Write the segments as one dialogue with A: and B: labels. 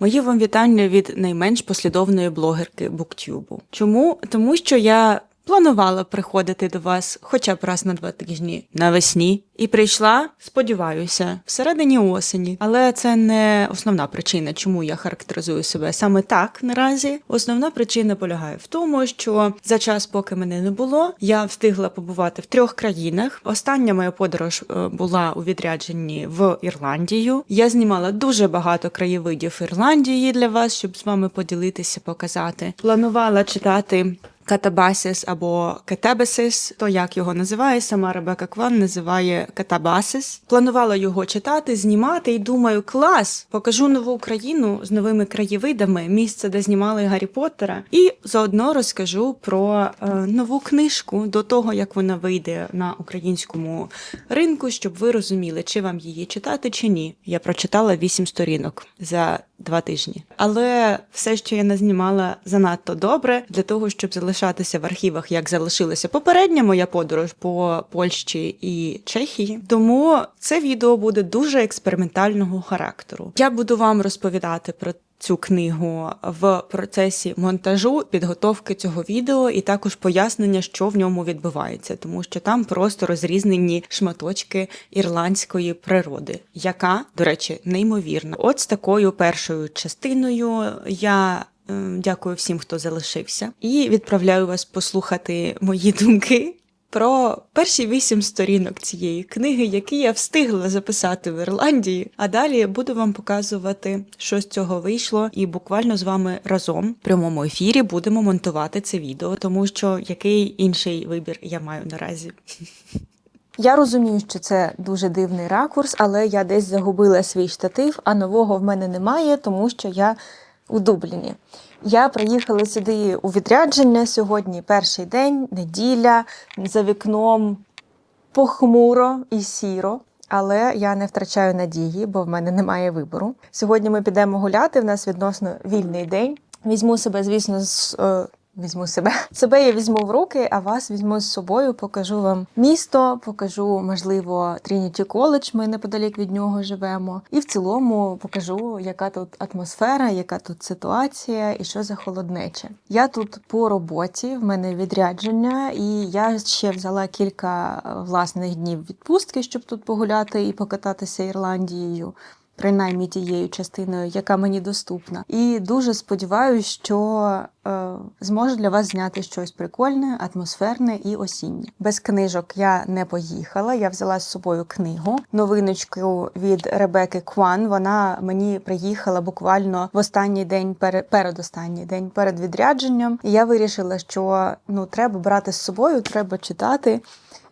A: Мої вам вітання від найменш послідовної блогерки Буктюбу. Чому? Тому що я планувала приходити до вас хоча б раз на два тижні навесні, і прийшла, сподіваюся, всередині осені. Але це не основна причина, чому я характеризую себе саме так наразі. Основна причина полягає в тому, що за час, поки мене не було, я встигла побувати в трьох країнах. Остання моя подорож е, була у відрядженні в Ірландію. Я знімала дуже багато краєвидів Ірландії для вас, щоб з вами поділитися, показати. Планувала читати. Катабасис або Кетебесис, то як його називає, сама Ребека Кван називає Катабасис. Планувала його читати, знімати і думаю, клас! Покажу нову Україну з новими краєвидами, місце, де знімали Гаррі Поттера, і заодно розкажу про е, нову книжку до того, як вона вийде на українському ринку, щоб ви розуміли, чи вам її читати, чи ні. Я прочитала вісім сторінок за два тижні. Але все, що я назнімала, занадто добре для того, щоб залишатися в архівах, як залишилася попередня моя подорож по Польщі і Чехії. Тому це відео буде дуже експериментального характеру. Я буду вам розповідати про. Цю книгу в процесі монтажу, підготовки цього відео, і також пояснення, що в ньому відбувається, тому що там просто розрізнені шматочки ірландської природи, яка, до речі, неймовірна. От з такою першою частиною я. Е, Дякую всім, хто залишився, і відправляю вас послухати мої думки про перші вісім сторінок цієї книги, які я встигла записати в Ірландії. А далі буду вам показувати, що з цього вийшло, і буквально з вами разом в прямому ефірі будемо монтувати це відео, тому що який інший вибір я маю наразі.
B: Я розумію, що це дуже дивний ракурс, але я десь загубила свій штатив, а нового в мене немає, тому що я у Дубліні. Я приїхала сюди у відрядження сьогодні перший день, неділя, за вікном похмуро і сіро. Але я не втрачаю надії, бо в мене немає вибору. Сьогодні ми підемо гуляти. В нас відносно вільний день. Візьму себе, звісно, з е, візьму себе. Себе я візьму в руки, а вас візьму з собою. Покажу вам місто, покажу, можливо, Трініті коледж. Ми неподалік від нього живемо. І в цілому покажу, яка тут атмосфера, яка тут ситуація і що за холоднече. Я тут по роботі, в мене відрядження, і я ще взяла кілька власних днів відпустки, щоб тут погуляти і покататися Ірландією принаймні тією частиною, яка мені доступна. І дуже сподіваюся, що е, зможу для вас зняти щось прикольне, атмосферне і осіннє. Без книжок я не поїхала. Я взяла з собою книгу, новиночку від Ребеки Кван. Вона мені приїхала буквально в останній день перед передостанній день перед відрядженням. І я вирішила, що ну треба брати з собою, треба читати.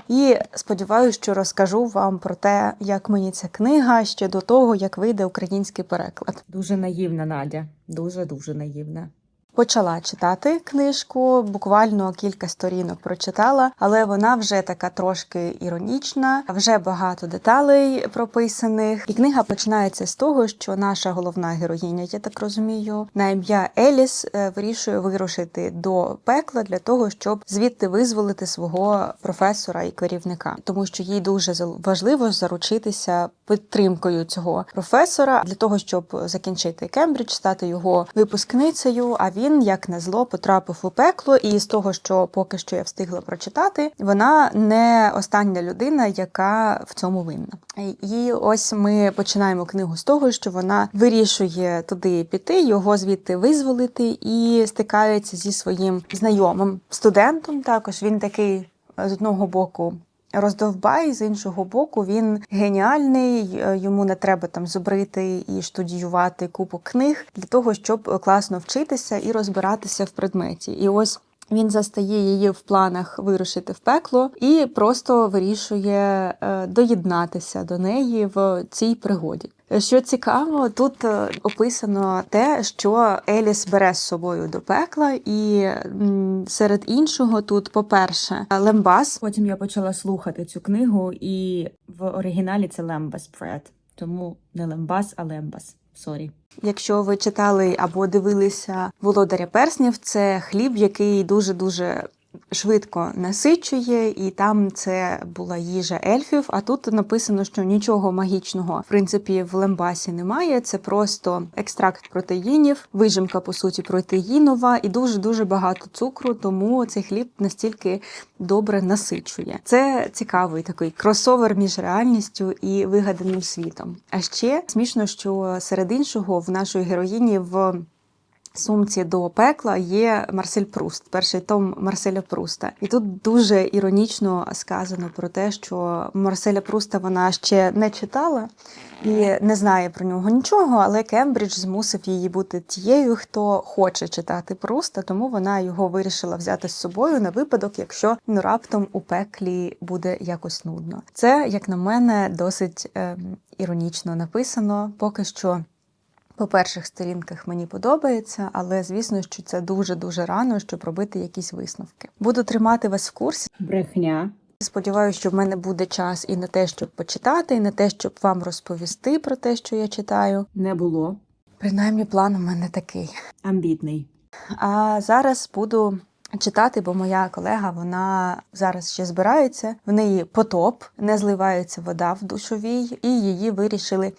B: І сподіваюся, що розкажу вам про те, як мені ця книга ще до того, як вийде український переклад.
A: Дуже наївна Надя, дуже дуже наївна.
B: Почала читати книжку, буквально кілька сторінок прочитала, але вона вже така трошки іронічна, вже багато деталей прописаних. І книга починається з того, що наша головна героїня, я так розумію, на ім'я Еліс е, вирішує вирушити до пекла для того, щоб звідти визволити свого професора і керівника, тому що їй дуже важливо заручитися підтримкою цього професора для того, щоб закінчити Кембридж, стати його випускницею. А він, як назло, потрапив у пекло, і з того, що поки що я встигла прочитати, вона не остання людина, яка в цьому винна. І ось ми починаємо книгу з того, що вона вирішує туди піти, його звідти визволити, і стикається зі своїм знайомим студентом. Також він такий з одного боку. Роздовбай з іншого боку, він геніальний. е, Йому не треба там зубрити і штудіювати купу книг для того, щоб класно вчитися і розбиратися в предметі. І ось він застає її в планах вирушити в пекло і просто вирішує е, доєднатися до неї в цій пригоді. Що цікаво, тут е, описано те, що Еліс бере з собою до пекла, і серед іншого тут, по-перше, лембас.
A: Потім я почала слухати цю книгу, і в оригіналі це Лембас Bread. Тому не Лембас, а Лембас. Сорі.
B: Якщо ви читали або дивилися Володаря перснів, це хліб, який дуже дуже швидко насичує, і там це була їжа ельфів. А тут написано, що нічого магічного в принципі в лембасі немає. Це просто екстракт протеїнів, вижимка по суті протеїнова і дуже дуже багато цукру. Тому цей хліб настільки добре насичує. Це цікавий такий кросовер між реальністю і вигаданим світом. А ще смішно, що серед іншого в нашої героїні в сумці до пекла є Марсель Пруст, перший том Марселя Пруста. І тут дуже іронічно сказано про те, що Марселя Пруста вона ще не читала і не знає про нього нічого, але Кембридж змусив її бути тією, хто хоче читати Пруста, тому вона його вирішила взяти з собою на випадок, якщо ну раптом у пеклі буде якось нудно. Це, як на мене, досить ем, іронічно написано. Поки що. По перших сторінках мені подобається, але звісно, що це дуже дуже рано, щоб робити якісь висновки. Буду тримати вас в курсі.
A: Брехня.
B: Сподіваюся, що в мене буде час і на те, щоб почитати, і на те, щоб вам розповісти про те, що я читаю.
A: Не було.
B: Принаймні, план у мене такий.
A: Амбітний.
B: А зараз буду читати, бо моя колега вона зараз ще збирається. В неї потоп, не зливається вода в душовій, і її вирішили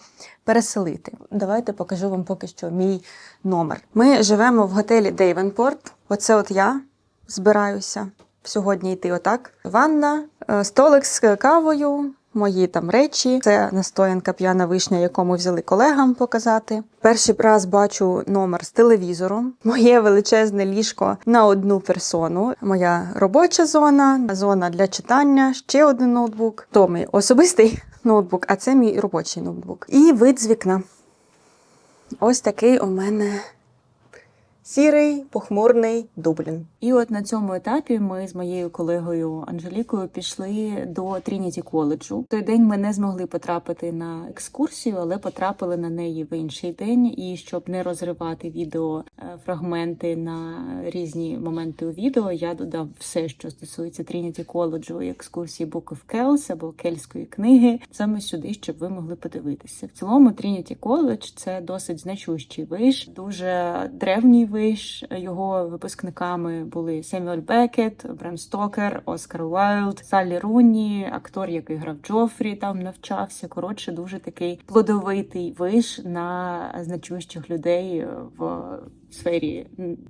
B: переселити. Давайте покажу вам поки що мій номер. Ми живемо в готелі Дейвенпорт. Оце от я збираюся сьогодні йти отак. Ванна, е, столик з кавою. Мої там речі, це настоянка п'яна вишня, яку ми взяли колегам показати. Перший раз бачу номер з телевізором, моє величезне ліжко на одну персону, моя робоча зона, зона для читання, ще один ноутбук. То мій особистий ноутбук, а це мій робочий ноутбук. І вид з вікна. Ось такий у мене сірий, похмурний Дублін.
A: І от на цьому етапі ми з моєю колегою Анжелікою пішли до Трініті коледжу. Той день ми не змогли потрапити на екскурсію, але потрапили на неї в інший день. І щоб не розривати відео е, фрагменти на різні моменти у відео, я додав все, що стосується Трініті коледжу і екскурсії Book of Kells або кельтської книги, саме сюди, щоб ви могли подивитися. В цілому Трініті коледж це досить значущий виш, дуже древній виш. Його випускниками були Семюель Бекет, Брем Стокер, Оскар Уайлд, Саллі Руні, актор, який грав Джофрі, там навчався. Коротше, дуже такий плодовитий виш на значущих людей в сфері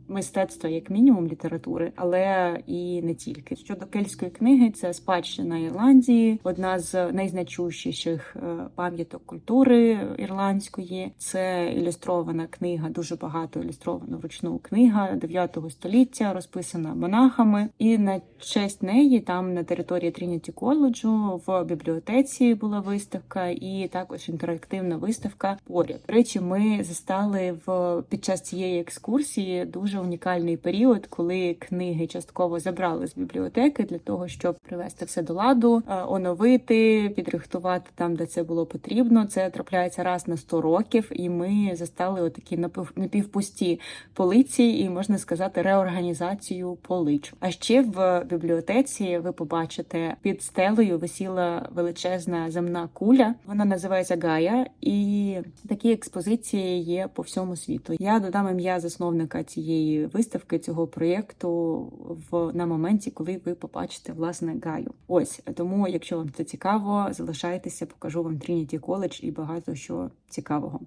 A: мистецтва, як мінімум, літератури, але і не тільки. Щодо кельтської книги, це спадщина Ірландії, одна з найзначущіших е, пам'яток культури ірландської. Це ілюстрована книга, дуже багато ілюстрована вручну книга 9 століття, розписана монахами. І на честь неї там на території Трініті коледжу в бібліотеці була виставка, і також інтерактивна виставка поряд. До речі, ми застали в під час цієї екскурсії дуже унікальний період, коли книги частково забрали з бібліотеки для того, щоб привести все до ладу, е, оновити, підрихтувати там, де це було потрібно. Це трапляється раз на 100 років, і ми застали отакі напів, напівпусті полиці, і можна сказати, реорганізацію полич. А ще в бібліотеці ви побачите під стелею висіла величезна земна куля. Вона називається Гая, і такі експозиції є по всьому світу. Я додам ім'я засновника цієї виставки, цього проєкту в на моменті, коли ви побачите власне Гаю. Ось тому, якщо вам це цікаво, залишайтеся, покажу вам Трініті коледж і багато що цікавого.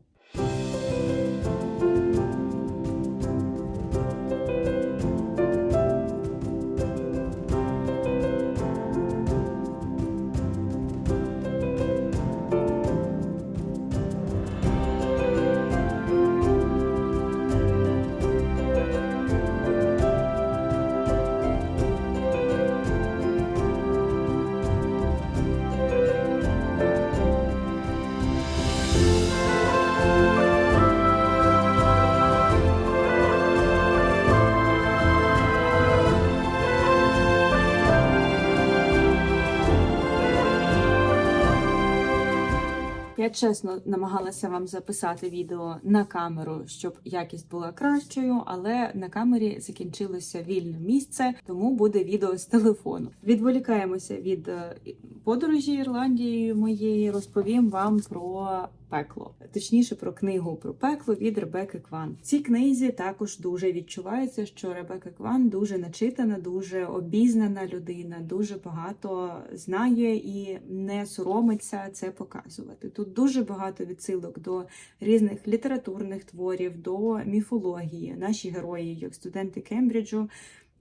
A: Я чесно намагалася вам записати відео на камеру, щоб якість була кращою, але на камері закінчилося вільне місце, тому буде відео з телефону. Відволікаємося від е, подорожі Ірландією моєї. Розповім вам про пекло, точніше про книгу про пекло від Ребекки Кван. В цій книзі також дуже відчувається, що Ребекка Кван дуже начитана, дуже обізнана людина, дуже багато знає і не соромиться це показувати. Тут дуже багато відсилок до різних літературних творів, до міфології. Наші герої, як студенти Кембриджу,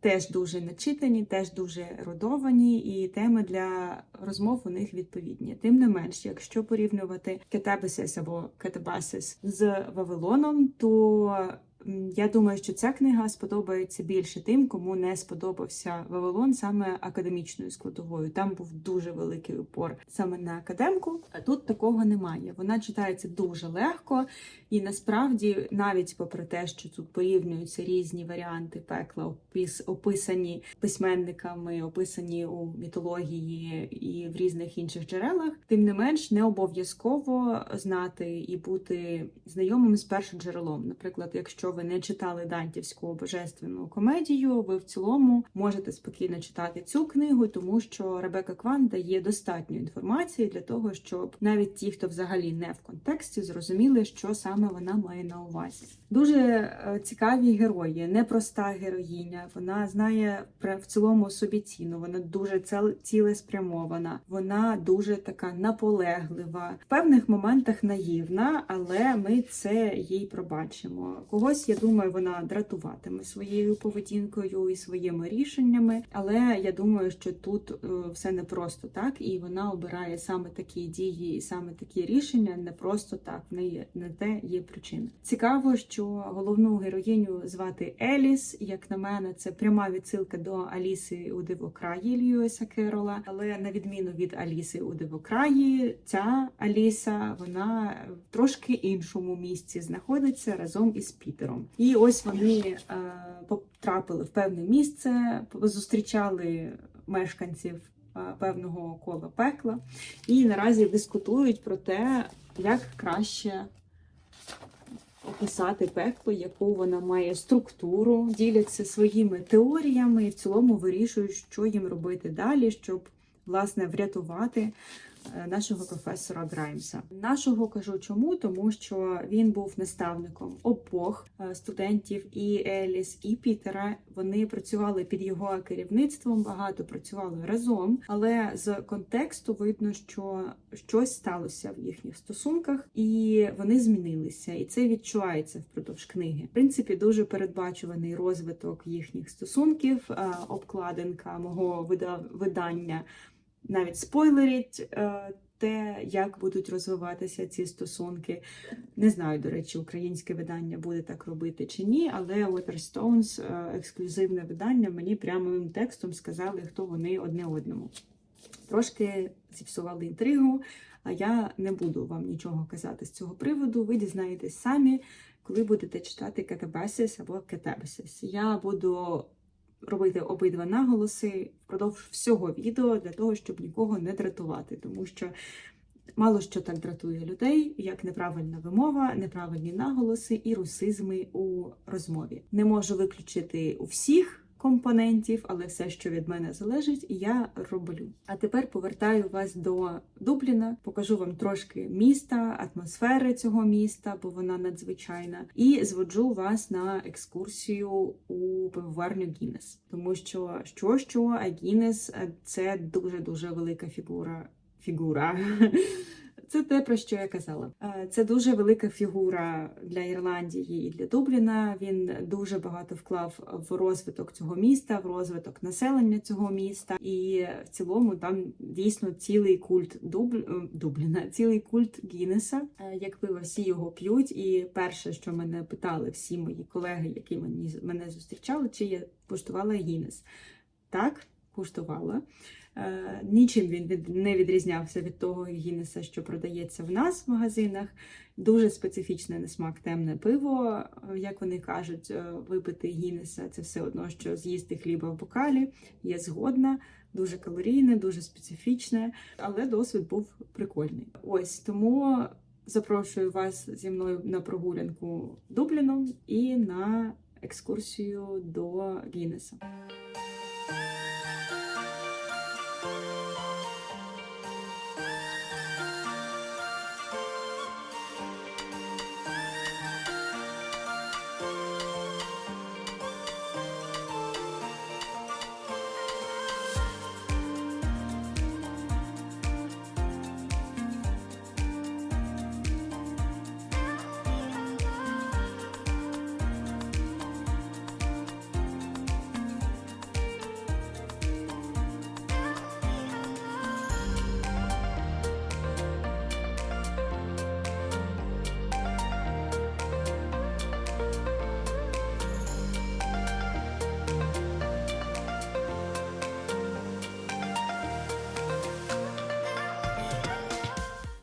A: теж дуже начитані, теж дуже родовані, і теми для розмов у них відповідні. Тим не менш, якщо порівнювати Кетебесис або Кетебасис з Вавилоном, то я думаю, що ця книга сподобається більше тим, кому не сподобався Вавилон саме академічною складовою. Там був дуже великий упор саме на академку. А тут такого немає. Вона читається дуже легко, і насправді, навіть попри те, що тут порівнюються різні варіанти пекла, опис, описані письменниками, описані у мітології і в різних інших джерелах, тим не менш не обов'язково знати і бути знайомим з першим джерелом. Наприклад, якщо ви не читали Дантівську божественну комедію, ви в цілому можете спокійно читати цю книгу, тому що Ребека Кван дає достатньо інформації для того, щоб навіть ті, хто взагалі не в контексті, зрозуміли, що саме вона має на увазі. Дуже е, цікаві герої, непроста героїня. Вона знає в цілому собі ціну. Вона дуже цілеспрямована. Вона дуже така наполеглива, в певних моментах наївна, але ми це їй пробачимо. Когось, я думаю, вона дратуватиме своєю поведінкою і своїми рішеннями. Але я думаю, що тут е, все не просто так, і вона обирає саме такі дії і саме такі рішення не просто так. В неї не те є причина. Цікаво, що головну героїню звати Еліс. Як на мене, це пряма відсилка до Аліси у Дивокраї Льюіса Керола. Але на відміну від Аліси у Дивокраї, ця Аліса вона в трошки іншому місці знаходиться разом із Пітером. І ось вони е, потрапили в певне місце, зустрічали мешканців е, певного кола пекла, і наразі дискутують про те, як краще описати пекло, яку вона має структуру, діляться своїми теоріями і в цілому вирішують, що їм робити далі, щоб власне врятувати нашого професора Граймса. Нашого кажу чому, тому що він був наставником обох е, студентів і Еліс, і Пітера. Вони працювали під його керівництвом, багато працювали разом, але з контексту видно, що щось сталося в їхніх стосунках, і вони змінилися, і це відчувається впродовж книги. В принципі, дуже передбачуваний розвиток їхніх стосунків. Е, Обкладинка мого вида- видання навіть спойлерить е, те, як будуть розвиватися ці стосунки. Не знаю, до речі, українське видання буде так робити чи ні, але Waterstones, е, ексклюзивне видання, мені прямим текстом сказали, хто вони одне одному. Трошки зіпсували інтригу, а я не буду вам нічого казати з цього приводу. Ви дізнаєтесь самі, коли будете читати Кетабесис або Кетебесис. Я буду робити обидва наголоси впродовж всього відео для того, щоб нікого не дратувати, тому що мало що так дратує людей, як неправильна вимова, неправильні наголоси і русизми у розмові. Не можу виключити у всіх. Компонентів, але все, що від мене залежить, я роблю. А тепер повертаю вас до Дубліна, покажу вам трошки міста, атмосфери цього міста, бо вона надзвичайна, і зводжу вас на екскурсію у пивоварню Гіннес. Тому що що, що, а Гіннес це дуже дуже велика фігура. Фігура. Це те, про що я казала. Е, Це дуже велика фігура для Ірландії і для Дубліна. Він дуже багато вклав в розвиток цього міста, в розвиток населення цього міста. І в цілому там дійсно цілий культ Дубл... е, Дубліна, цілий культ Гіннеса. Е, Як пиво, всі його п'ють. І перше, що мене питали всі мої колеги, які мені мене зустрічали, чи я куштувала Гіннес. Так, куштувала. Е, Нічим він не відрізнявся від того Гіннеса, що продається в нас в магазинах. Дуже специфічне на смак темне пиво. Е, Як вони кажуть, е, випити Гіннеса це все одно, що з'їсти хліба в бокалі. Я згодна, дуже калорійне, дуже специфічне, але досвід був прикольний. Ось тому запрошую вас зі мною на прогулянку Дубліном і на екскурсію до Гіннеса.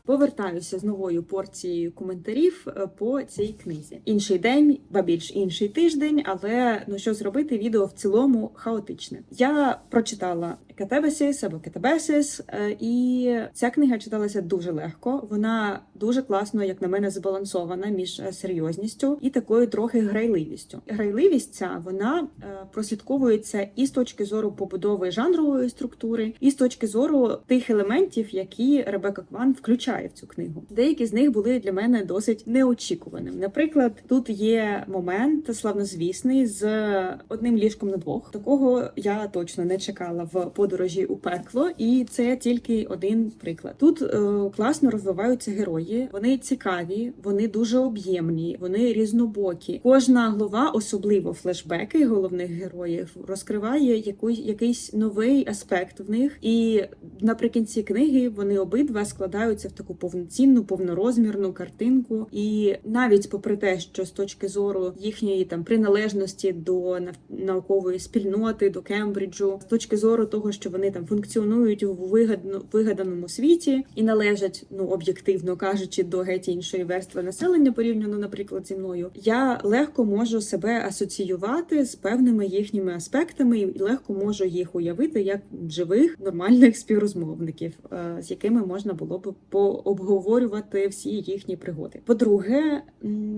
A: Повертаюся з новою порцією коментарів е, по цій книзі. Інший день, ба більш інший тиждень, але ну що зробити, відео в цілому хаотичне. Я прочитала Кетебесіс або Кетебесіс, е, і ця книга читалася дуже легко. Вона дуже класно, як на мене, збалансована між е, серйозністю і такою трохи грайливістю. Грайливість ця вона е, прослідковується і з точки зору побудови жанрової структури, і з точки зору тих елементів, які Ребека Кван включає в цю книгу. Деякі з них були для мене досить неочікуваним. Наприклад, тут є момент славнозвісний з одним ліжком на двох. Такого я точно не чекала в подорожі у пекло, і це тільки один приклад. Тут е, класно розвиваються герої. Вони цікаві, вони дуже об'ємні, вони різнобокі. Кожна глава, особливо флешбеки головних героїв, розкриває якусь якийсь новий аспект в них. І наприкінці книги вони обидва складаються в таку повноцінну, повнорозмірну картинку. І навіть попри те, що з точки зору їхньої там приналежності до наукової спільноти, до Кембриджу, з точки зору того, що вони там функціонують у вигадно вигаданому світі і належать, ну об'єктивно кажучи, до геть іншої верстви населення, порівняно, наприклад, зі мною, я легко можу себе асоціювати з певними їхніми аспектами і легко можу їх уявити як живих нормальних співрозмовників, е, з якими можна було б пообговорювати всі їхні пригоди. По-друге,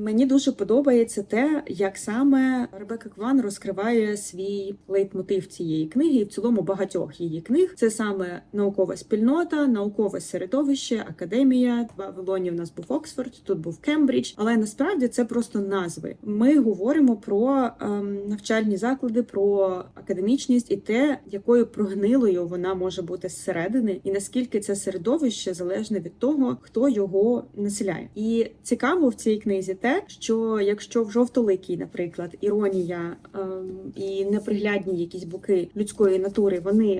A: мені дуже подобається те, як саме Ребека Кван розкриває свій лейтмотив цієї книги, і в цілому багатьох її книг. Це саме наукова спільнота, наукове середовище, академія. В Вавилоні в нас був Оксфорд, тут був Кембридж. Але насправді це просто назви. Ми говоримо про ем, навчальні заклади, про академічність і те, якою прогнилою вона може бути зсередини, і наскільки це середовище залежне від того, хто його населяє. І цікаво в цій книзі те, що якщо в жовтоликій, наприклад, іронія ем, і неприглядні якісь боки людської натури вони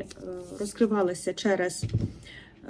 A: розкривалися через.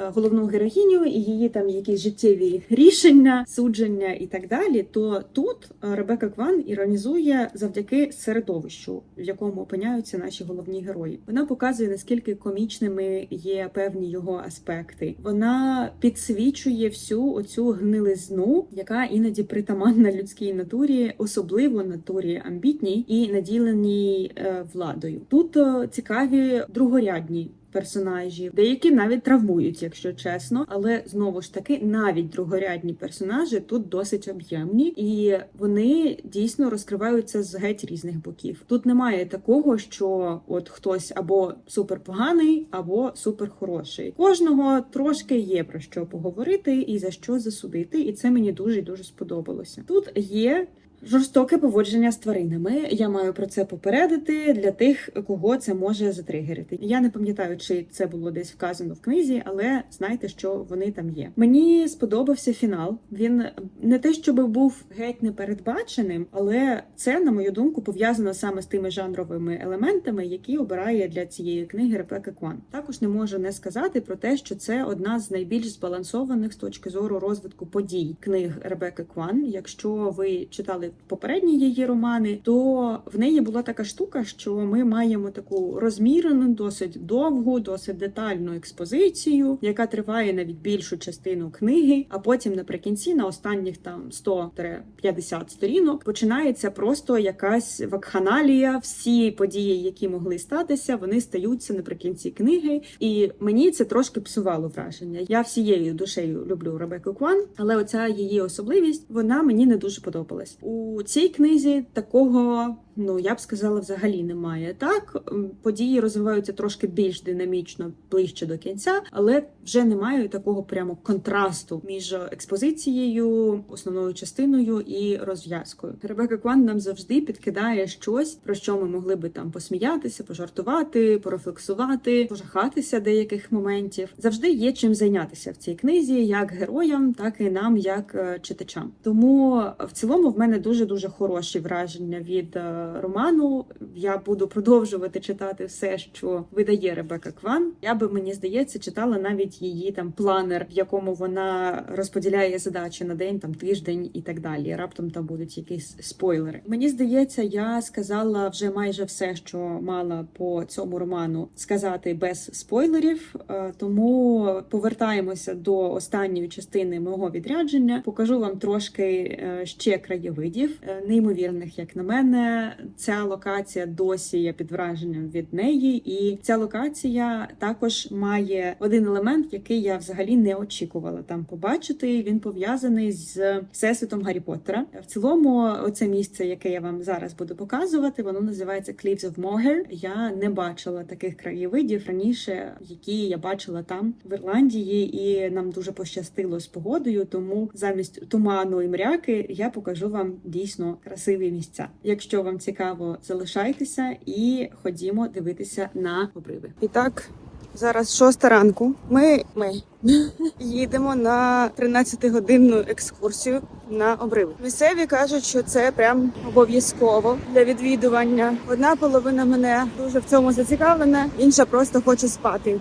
A: Е, Головну героїню і її там якісь життєві рішення, судження і так далі. То тут е, Ребека Кван іронізує завдяки середовищу, в якому опиняються наші головні герої. Вона показує наскільки комічними є певні його аспекти. Вона підсвічує всю оцю гнилизну, яка іноді притаманна людській натурі, особливо натурі амбітній і наділеній е, владою. Тут цікаві другорядні. Персонажі, деякі навіть травмують, якщо чесно, але знову ж таки навіть другорядні персонажі тут досить об'ємні, і вони дійсно розкриваються з геть різних боків. Тут немає такого, що от хтось або супер поганий, або супер хороший. Кожного трошки є про що поговорити і за що засудити, і це мені дуже дуже сподобалося. Тут є Жорстоке поводження з тваринами. Я маю про це попередити для тих, кого це може затригерити. Я не пам'ятаю, чи це було десь вказано в книзі, але знайте, що вони там є. Мені сподобався фінал. Він не те, щоб був геть непередбаченим, але це, на мою думку, пов'язано саме з тими жанровими елементами, які обирає для цієї книги Ребека Кван. Також не можу не сказати про те, що це одна з найбільш збалансованих з точки зору розвитку подій книг Ребекки Кван. Якщо ви читали попередні її романи, то в неї була така штука, що ми маємо таку розмірену, досить довгу, досить детальну експозицію, яка триває навіть більшу частину книги. А потім наприкінці, на останніх там 100-50 сторінок, починається просто якась вакханалія. Всі події, які могли статися, вони стаються наприкінці книги. І мені це трошки псувало враження. Я всією душею люблю Ребекку Кван, але оця її особливість вона мені не дуже подобалась. У цій книзі такого. Ну, я б сказала, взагалі немає. Так, події розвиваються трошки більш динамічно ближче до кінця, але вже немає такого прямо контрасту між експозицією, основною частиною і розв'язкою. Ребека Кван нам завжди підкидає щось, про що ми могли би там посміятися, пожартувати, порефлексувати, пожахатися деяких моментів. Завжди є чим зайнятися в цій книзі, як героям, так і нам, як е, читачам. Тому в цілому в мене дуже дуже хороші враження від е, роману. Я буду продовжувати читати все, що видає Ребека Кван. Я би мені здається, читала навіть її там планер, в якому вона розподіляє задачі на день, там тиждень і так далі. Раптом там будуть якісь спойлери. Мені здається, я сказала вже майже все, що мала по цьому роману сказати без спойлерів. Е, Тому повертаємося до останньої частини мого відрядження. Покажу вам трошки е, ще краєвидів, е, неймовірних, як на мене. Ця локація досі є під враженням від неї, і ця локація також має один елемент, який я взагалі не очікувала там побачити. Він пов'язаний з всесвітом Гаррі Поттера. В цілому, оце місце, яке я вам зараз буду показувати, воно називається Cliffs of Moher. Я не бачила таких краєвидів раніше, які я бачила там в Ірландії, і нам дуже пощастило з погодою. Тому замість туману і мряки я покажу вам дійсно красиві місця. Якщо вам цікаво, залишайтеся і ходімо дивитися на обриви. І так. Зараз шоста ранку. Ми, ми їдемо на 13-годинну екскурсію на обриви. Місцеві кажуть, що це прям обов'язково для відвідування. Одна половина мене дуже в цьому зацікавлена, інша просто хоче спати.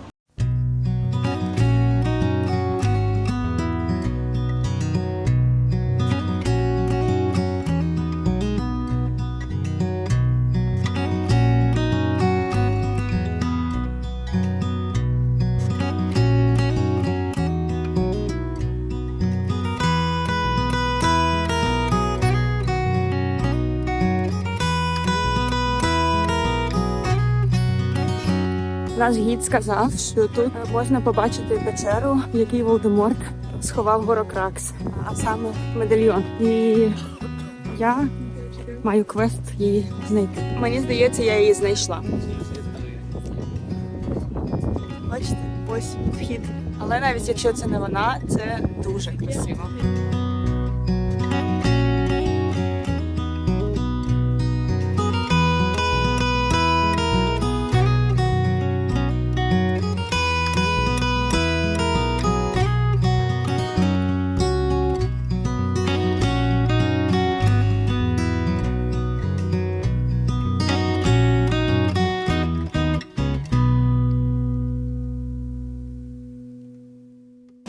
A: Наш гід сказав, що тут можна побачити печеру, в якій Волдеморт сховав Горокракс, а саме медальйон. І я маю квест її знайти. Мені здається, я її знайшла. Бачите, ось вхід. Але навіть якщо це не вона, це дуже красиво.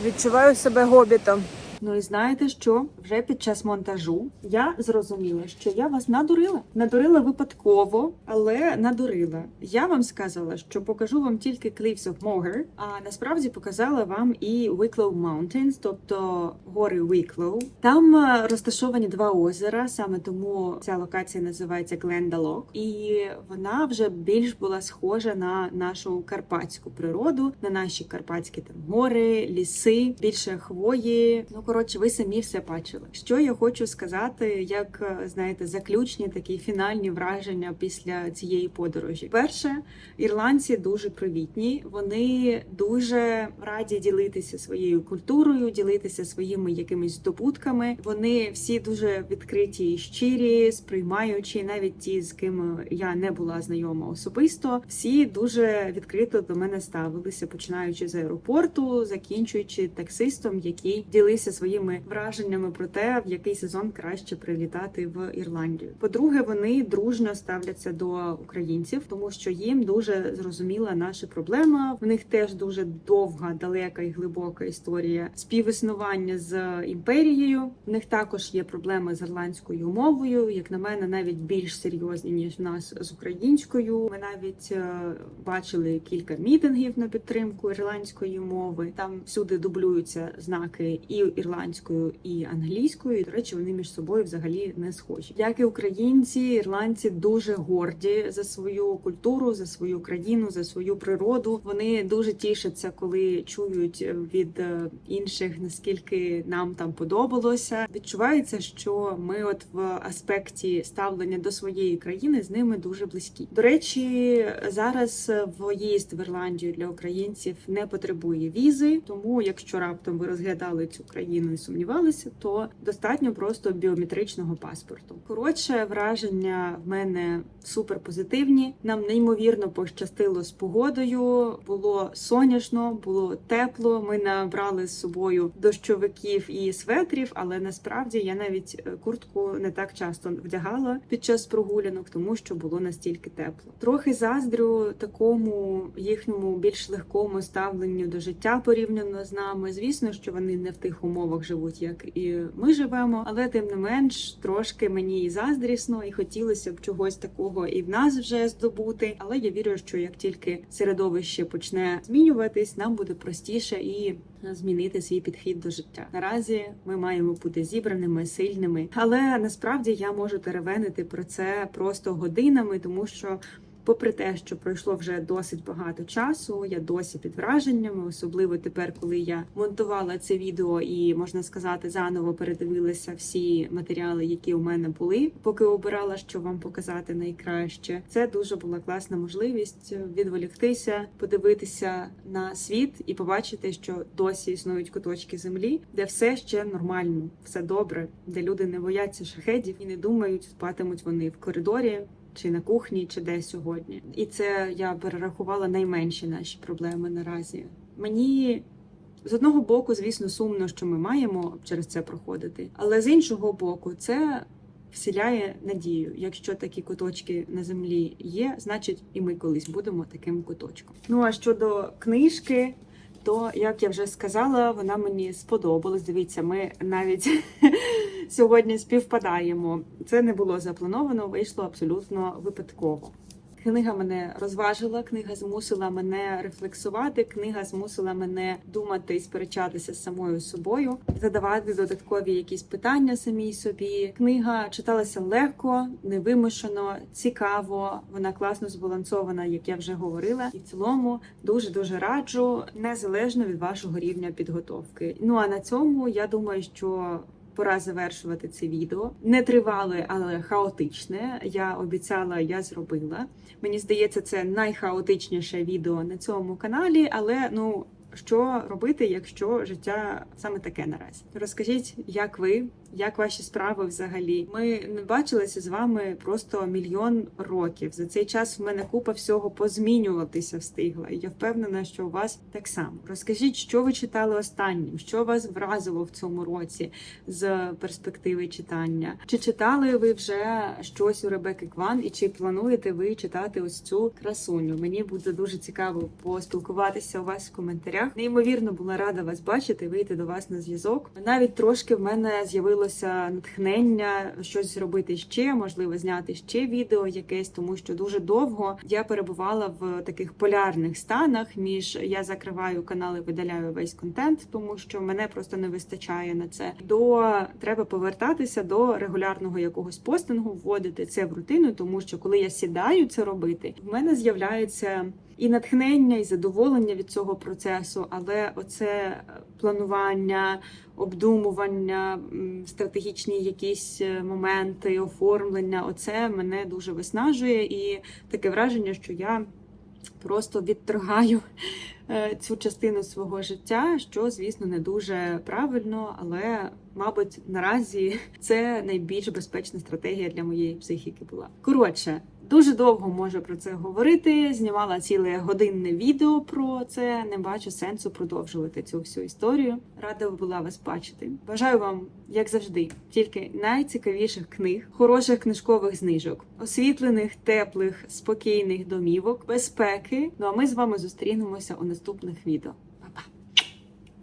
A: Відчуваю себе гобітом. Ну і знаєте що? Вже під час монтажу я зрозуміла, що я вас надурила. Надурила випадково, але надурила. Я вам сказала, що покажу вам тільки Cliffs of Moher, а насправді показала вам і Wicklow Mountains, тобто гори Wicklow. Там е, розташовані два озера, саме тому ця локація називається Glendalough. І вона вже більш була схожа на нашу карпатську природу, на наші карпатські там гори, ліси, більше хвої. Ну коротше, ви самі все бачили. Що я хочу сказати, як е, знаєте, заключні такі фінальні враження після цієї подорожі. Перше, ірландці дуже привітні. Вони дуже раді ділитися своєю культурою, ділитися своїми якимись здобутками. Вони всі дуже відкриті і щирі, сприймаючи навіть ті, з ким я не була знайома особисто. Всі дуже відкрито до мене ставилися, починаючи з аеропорту, закінчуючи таксистом, який ділився своїми враженнями про те, в який сезон краще прилітати в Ірландію. По-друге, вони дружньо ставляться до українців, тому що їм дуже зрозуміла наша проблема. В них теж дуже довга, далека і глибока історія співіснування з імперією. В них також є проблеми з ірландською мовою, як на мене, навіть більш серйозні ніж в нас з українською. Ми навіть е, бачили кілька мітингів на підтримку ірландської мови. Там всюди дублюються знаки і ірландською, і англійською. І, до речі, вони між собою взагалі не схожі. Як і українці, ірландці дуже горді за свою культуру, за свою країну, за свою природу. Вони дуже тішаться, коли чують від е, інших, наскільки нам там подобалося. Відчувається, що ми, от в аспекті ставлення до своєї країни, з ними дуже близькі. До речі, зараз в'їзд в Ірландію для українців не потребує візи, тому якщо раптом ви розглядали цю країну людиною сумнівалися, то достатньо просто біометричного паспорту. Коротше, враження в мене супер позитивні. Нам неймовірно пощастило з погодою. Було сонячно, було тепло. Ми набрали з собою дощовиків і светрів, але насправді я навіть е, куртку не так часто вдягала під час прогулянок, тому що було настільки тепло. Трохи заздрю такому їхньому більш легкому ставленню до життя порівняно з нами. Звісно, що вони не в тих умовах живуть, як і ми живемо, але тим не менш трошки мені і заздрісно, і хотілося б чогось такого і в нас вже здобути. Але я вірю, що як тільки середовище почне змінюватись, нам буде простіше і змінити свій підхід до життя. Наразі ми маємо бути зібраними, сильними, але насправді я можу теревенити про це просто годинами, тому що. Попри те, що пройшло вже досить багато часу, я досі під враженнями, особливо тепер, коли я монтувала це відео і можна сказати, заново передивилася всі матеріали, які у мене були, поки обирала, що вам показати найкраще. Це дуже була класна можливість відволіктися, подивитися на світ і побачити, що досі існують куточки землі, де все ще нормально, все добре, де люди не бояться шахедів і не думають, спатимуть вони в коридорі чи на кухні, чи де сьогодні. І це я перерахувала найменші наші проблеми наразі. Мені з одного боку, звісно, сумно, що ми маємо через це проходити, але з іншого боку, це вселяє надію. Якщо такі куточки на землі є, значить і ми колись будемо таким куточком. Ну а щодо книжки. То, як я вже сказала, вона мені сподобалась. Дивіться, ми навіть сьогодні співпадаємо. Це не було заплановано, вийшло абсолютно випадково. Книга мене розважила, книга змусила мене рефлексувати. Книга змусила мене думати і сперечатися з самою собою, задавати додаткові якісь питання самій собі. Книга читалася легко, невимушено, цікаво. Вона класно збалансована, як я вже говорила. І в цілому дуже дуже раджу, незалежно від вашого рівня підготовки. Ну а на цьому я думаю, що. Пора завершувати це відео. Не тривале, але хаотичне. Я обіцяла, я зробила. Мені здається, це найхаотичніше відео на цьому каналі, але ну. Що робити, якщо життя саме таке наразі? Розкажіть, як ви, як ваші справи взагалі? Ми не бачилися з вами просто мільйон років. За цей час в мене купа всього позмінюватися встигла. Я впевнена, що у вас так само. Розкажіть, що ви читали останнім, що вас вразило в цьому році з перспективи читання? Чи читали ви вже щось у Ребекки Кван, і чи плануєте ви читати ось цю красуню? Мені буде дуже цікаво поспілкуватися у вас в коментарях. Неймовірно була рада вас бачити, вийти до вас на зв'язок. Навіть трошки в мене з'явилося натхнення щось зробити ще, можливо, зняти ще відео якесь, тому що дуже довго я перебувала в таких полярних станах. Між я закриваю канали, видаляю весь контент, тому що мене просто не вистачає на це. До треба повертатися до регулярного якогось постингу, вводити це в рутину, тому що коли я сідаю це робити, в мене з'являється і натхнення, і задоволення від цього процесу, але оце планування, обдумування, стратегічні якісь е, моменти, оформлення, оце мене дуже виснажує, і таке враження, що я просто відторгаю е, цю частину свого життя, що, звісно, не дуже правильно, але, мабуть, наразі це найбільш безпечна стратегія для моєї психіки була. Коротше. Дуже довго можу про це говорити. Знімала ціле годинне відео про це. Не бачу сенсу продовжувати цю всю історію. Рада була вас бачити. Бажаю вам, як завжди, тільки найцікавіших книг, хороших книжкових знижок, освітлених, теплих, спокійних домівок, безпеки. Ну а ми з вами зустрінемося у наступних відео.